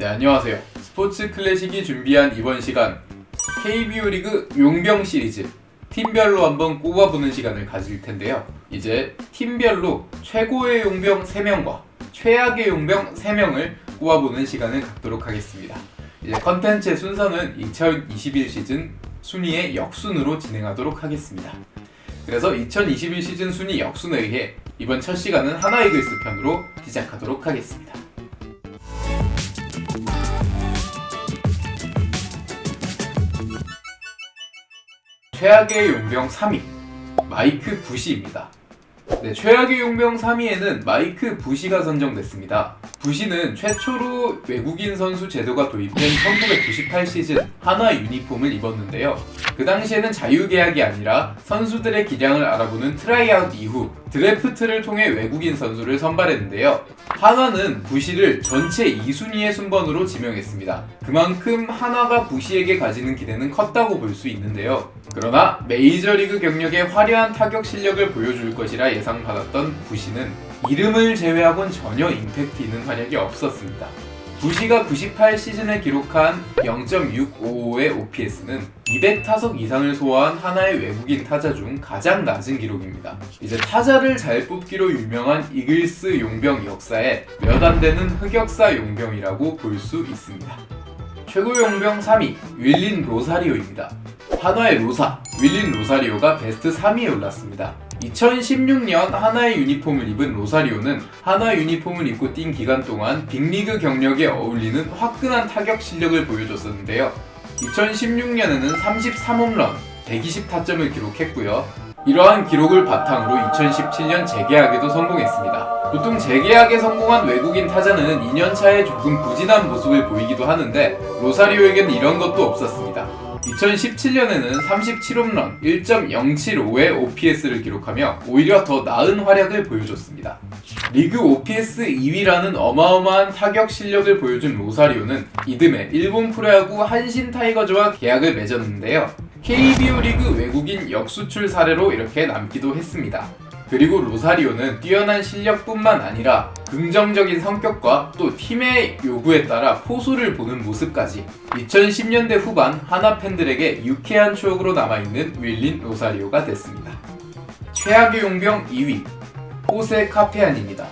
네, 안녕하세요. 스포츠 클래식이 준비한 이번 시간 KBO 리그 용병 시리즈 팀별로 한번 꼽아보는 시간을 가질 텐데요. 이제 팀별로 최고의 용병 3명과 최악의 용병 3명을 꼽아보는 시간을 갖도록 하겠습니다. 이제 컨텐츠의 순서는 2021 시즌 순위의 역순으로 진행하도록 하겠습니다. 그래서 2021 시즌 순위 역순에 의해 이번 첫 시간은 하나이글스 편으로 시작하도록 하겠습니다. 최악의 용병 3위 마이크 부시입니다. 네, 최악의 용병 3위에는 마이크 부시가 선정됐습니다. 부시는 최초로 외국인 선수 제도가 도입된 1998 시즌 하나 유니폼을 입었는데요. 그 당시에는 자유계약이 아니라 선수들의 기량을 알아보는 트라이아웃 이후 드래프트를 통해 외국인 선수를 선발했는데요. 한화는 부시를 전체 2순위의 순번으로 지명했습니다. 그만큼 한화가 부시에게 가지는 기대는 컸다고 볼 수 있는데요. 그러나 메이저리그 경력의 화려한 타격 실력을 보여줄 것이라 예상받았던 부시는 이름을 제외하곤 전혀 임팩트 있는 활약이 없었습니다. 부시가 98 시즌에 기록한 0.655의 OPS는 200타석 이상을 소화한 하나의 외국인 타자 중 가장 낮은 기록입니다. 이제 타자를 잘 뽑기로 유명한 이글스 용병 역사에 몇 안 되는 흑역사 용병이라고 볼 수 있습니다. 최고 용병 3위 윌린 로사리오입니다. 한화의 로사 윌린 로사리오가 베스트 3위에 올랐습니다. 2016년 하나의 유니폼을 입은 로사리오는 하나 유니폼을 입고 뛴 기간 동안 빅리그 경력에 어울리는 화끈한 타격 실력을 보여줬었는데요. 2016년에는 33홈런, 120타점을 기록했고요. 이러한 기록을 바탕으로 2017년 재계약에도 성공했습니다. 보통 재계약에 성공한 외국인 타자는 2년 차에 조금 부진한 모습을 보이기도 하는데 로사리오에게는 이런 것도 없었습니다. 2017년에는 37홈런 1.075의 OPS를 기록하며 오히려 더 나은 활약을 보여줬습니다. 리그 OPS 2위라는 어마어마한 타격 실력을 보여준 로사리오는 이듬해 일본 프로야구 한신 타이거즈와 계약을 맺었는데요. KBO 리그 외국인 역수출 사례로 이렇게 남기도 했습니다. 그리고 로사리오는 뛰어난 실력뿐만 아니라 긍정적인 성격과 또 팀의 요구에 따라 포수를 보는 모습까지 2010년대 후반 하나 팬들에게 유쾌한 추억으로 남아있는 윌린 로사리오가 됐습니다. 최악의 용병 2위 호세 카페안입니다.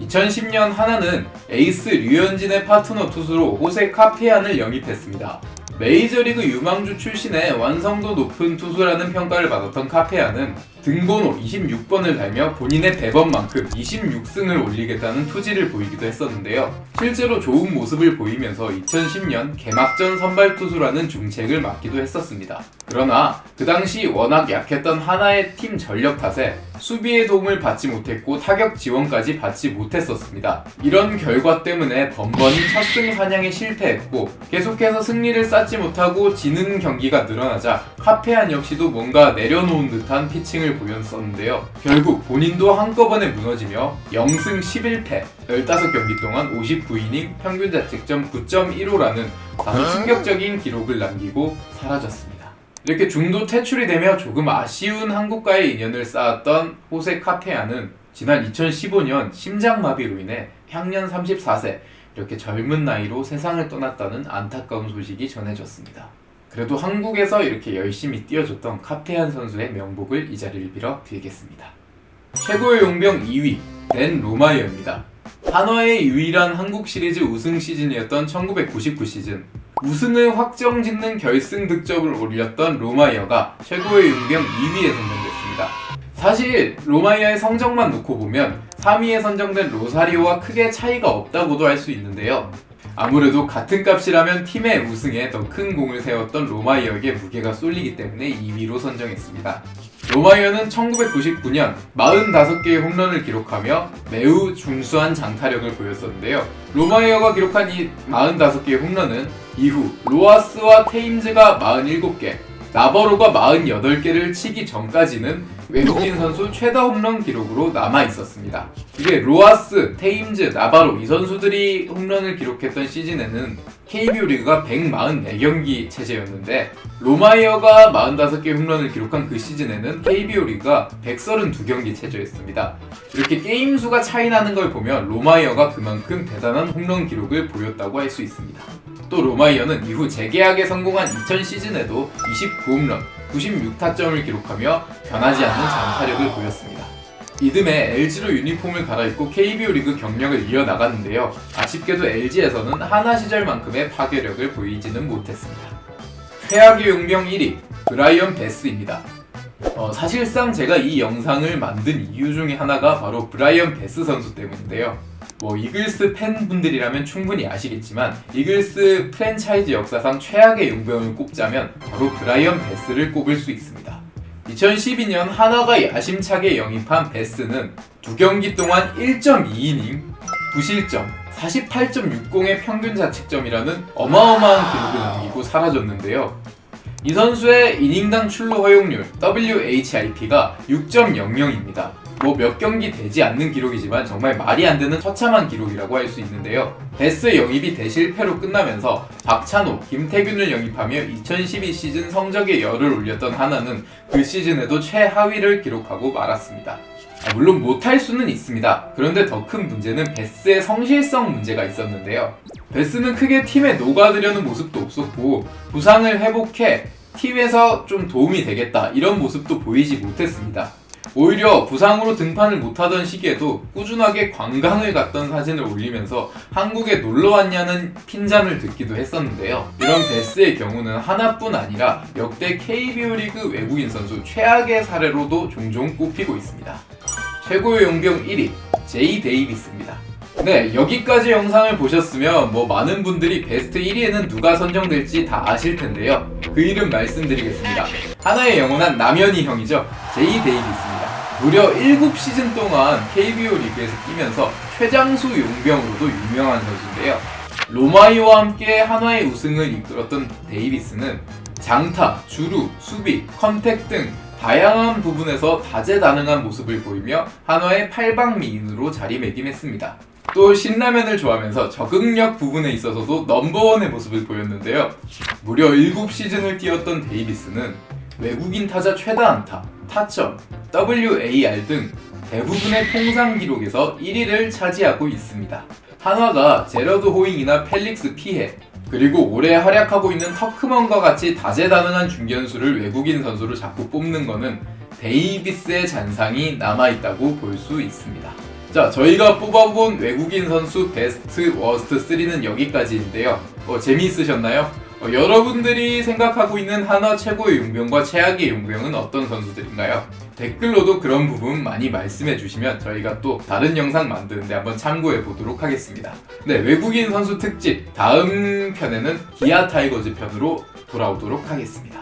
2010년 하나는 에이스 류현진의 파트너 투수로 호세 카페안을 영입했습니다. 메이저리그 유망주 출신의 완성도 높은 투수라는 평가를 받았던 카페아는 등번호 26번을 달며 본인의 대번만큼 26승을 올리겠다는 투지를 보이기도 했었는데요. 실제로 좋은 모습을 보이면서 2010년 개막전 선발 투수라는 중책을 맡기도 했었습니다. 그러나 그 당시 워낙 약했던 하나의 팀 전력 탓에 수비의 도움을 받지 못했고 타격 지원까지 받지 못했었습니다. 이런 결과 때문에 번번이 첫승 사냥에 실패했고 계속해서 승리를 쌓지 못하고 지는 경기가 늘어나자 카페안 역시도 뭔가 내려놓은 듯한 피칭을 보였었는데요. 결국 본인도 한꺼번에 무너지며 0승 11패 15경기 동안 59이닝 평균 자책점 9.15라는 아주 충격적인 기록을 남기고 사라졌습니다. 이렇게 중도 퇴출이 되며 조금 아쉬운 한국과의 인연을 쌓았던 호세 카테아는 지난 2015년 심장마비로 인해 향년 34세 이렇게 젊은 나이로 세상을 떠났다는 안타까운 소식이 전해졌습니다. 그래도 한국에서 이렇게 열심히 뛰어줬던 카페한 선수의 명복을 이 자리를 빌어 드리겠습니다. 최고의 용병 2위 댄 로마이어입니다. 한화의 유일한 한국 시리즈 우승 시즌이었던 1999 시즌 우승을 확정 짓는 결승 득점을 올렸던 로마이어가 최고의 용병 2위에 선정됐습니다. 사실 로마이어의 성적만 놓고 보면 3위에 선정된 로사리오와 크게 차이가 없다고도 할 수 있는데요. 아무래도 같은 값이라면 팀의 우승에 더 큰 공을 세웠던 로마이어에게 무게가 쏠리기 때문에 2위로 선정했습니다. 로마이어는 1999년 45개의 홈런을 기록하며 매우 준수한 장타력을 보였었는데요. 로마이어가 기록한 이 45개의 홈런은 이후 로하스와 테임즈가 47개, 나버로가 48개를 치기 전까지는 외국인 선수 최다 홈런 기록으로 남아 있었습니다. 이게 로아스, 테임즈, 나바로 이 선수들이 홈런을 기록했던 시즌에는 KBO 리그가 144경기 체제였는데 로마이어가 45개 홈런을 기록한 그 시즌에는 KBO 리그가 132경기 체제였습니다. 이렇게 게임 수가 차이 나는 걸 보면 로마이어가 그만큼 대단한 홈런 기록을 보였다고 할 수 있습니다. 또 로마이어는 이후 재계약에 성공한 2000 시즌에도 29홈런, 96타점을 기록하며 변하지 않는 장타력을 보였습니다. 이듬해 LG로 유니폼을 갈아입고 KBO 리그 경력을 이어나갔는데요. 아쉽게도 LG에서는 하나 시절만큼의 파괴력을 보이지는 못했습니다. 최악의 용병 1위 브라이언 베스입니다. 어, 사실상 제가 이 영상을 만든 이유 중에 하나가 바로 브라이언 베스 선수 때문인데요. 뭐 이글스 팬분들이라면 충분히 아시겠지만 이글스 프랜차이즈 역사상 최악의 용병을 꼽자면 바로 브라이언 베스를 꼽을 수 있습니다. 2012년 한화가 야심차게 영입한 베스는 두 경기 동안 1.2이닝, 9실점, 48.60의 평균 자책점이라는 어마어마한 기록을 남기고 사라졌는데요. 이 선수의 이닝당 출루 허용률 WHIP가 6.00입니다. 뭐 몇 경기 되지 않는 기록이지만 정말 말이 안 되는 처참한 기록이라고 할 수 있는데요. 베스 영입이 대실패로 끝나면서 박찬호, 김태균을 영입하며 2012 시즌 성적에 열을 올렸던 하나는 그 시즌에도 최하위를 기록하고 말았습니다. 아, 물론 못할 수는 있습니다. 그런데 더 큰 문제는 베스의 성실성 문제가 있었는데요. 베스는 크게 팀에 녹아들려는 모습도 없었고 부상을 회복해 팀에서 좀 도움이 되겠다 이런 모습도 보이지 못했습니다. 오히려 부상으로 등판을 못하던 시기에도 꾸준하게 관광을 갔던 사진을 올리면서 한국에 놀러 왔냐는 핀잔을 듣기도 했었는데요. 이런 베스의 경우는 하나뿐 아니라 역대 KBO 리그 외국인 선수 최악의 사례로도 종종 꼽히고 있습니다. 최고의 용병 1위 제이 데이비스입니다. 네, 여기까지 영상을 보셨으면 뭐 많은 분들이 베스트 1위에는 누가 선정될지 다 아실 텐데요. 그 이름 말씀드리겠습니다. 하나의 영원한 남현이 형이죠. 제이 데이비스입니다. 무려 7시즌 동안 KBO 리그에서 뛰면서 최장수 용병으로도 유명한 선수인데요. 로마이와 함께 한화의 우승을 이끌었던 데이비스는 장타, 주루, 수비, 컨택 등 다양한 부분에서 다재다능한 모습을 보이며 한화의 팔방미인으로 자리매김했습니다. 또 신라면을 좋아하면서 적응력 부분에 있어서도 넘버원의 모습을 보였는데요. 무려 7시즌을 뛰었던 데이비스는 외국인 타자 최다 안타, 타점, WAR 등 대부분의 통상 기록에서 1위를 차지하고 있습니다. 한화가 제러드 호잉이나 펠릭스 피해, 그리고 올해 활약하고 있는 터크먼과 같이 다재다능한 중견수를 외국인 선수로 자꾸 뽑는 거는 데이비스의 잔상이 남아있다고 볼 수 있습니다. 자, 저희가 뽑아본 외국인 선수 베스트 워스트 3는 여기까지인데요. 어, 재미있으셨나요? 어, 여러분들이 생각하고 있는 한화 최고의 용병과 최악의 용병은 어떤 선수들인가요? 댓글로도 그런 부분 많이 말씀해 주시면 저희가 또 다른 영상 만드는데 한번 참고해 보도록 하겠습니다. 네, 외국인 선수 특집 다음 편에는 기아 타이거즈 편으로 돌아오도록 하겠습니다.